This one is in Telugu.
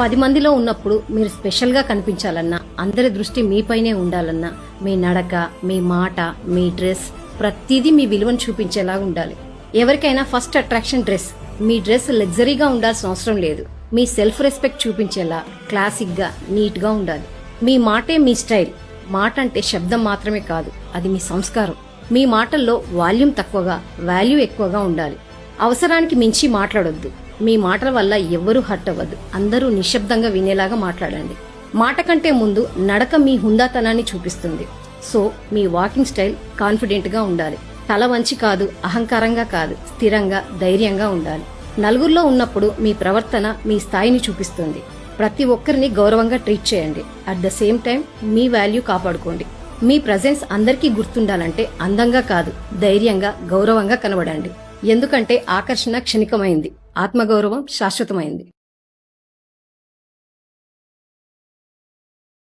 పది మందిలో ఉన్నప్పుడు మీరు స్పెషల్గా కనిపించాలన్నా అందరి దృష్టి మీపైనే ఉండాలన్నా మీ నడక మీ మాట మీ డ్రెస్ ప్రతిదీ మీ విలువను చూపించేలా ఉండాలి. ఎవరికైనా ఫస్ట్ అట్రాక్షన్ డ్రెస్. మీ డ్రెస్ లగ్జరీగా ఉండాల్సిన అవసరం లేదు. మీ సెల్ఫ్ రెస్పెక్ట్ చూపించేలా క్లాసిక్గా నీట్గా ఉండాలి. మీ మాటే మీ స్టైల్. మాట అంటే శబ్దం మాత్రమే కాదు అది మీ సంస్కారం. మీ మాటల్లో వాల్యూమ్ తక్కువగా వాల్యూ ఎక్కువగా ఉండాలి. అవసరానికి మించి మాట్లాడొద్దు. మీ మాటల వల్ల ఎవ్వరూ హర్ట్ అవ్వద్దు. అందరూ నిశ్శబ్దంగా వినేలాగా మాట్లాడండి. మాట కంటే ముందు నడక మీ హుందాతనాన్ని చూపిస్తుంది. సో మీ వాకింగ్ స్టైల్ కాన్ఫిడెంట్గా ఉండాలి. తల వంచి కాదు అహంకారంగా కాదు స్థిరంగా ధైర్యంగా ఉండాలి. నలుగురిలో ఉన్నప్పుడు మీ ప్రవర్తన మీ స్థాయిని చూపిస్తుంది. ప్రతి ఒక్కరిని గౌరవంగా ట్రీట్ చేయండి. అట్ ద సేమ్ టైం మీ వాల్యూ కాపాడుకోండి. మీ ప్రజెన్స్ అందరికీ గుర్తుండాలంటే అందంగా కాదు ధైర్యంగా గౌరవంగా కనబడండి. ఎందుకంటే ఆకర్షణ క్షణికమైంది. ఆత్మగౌరవం శాశ్వతమైంది.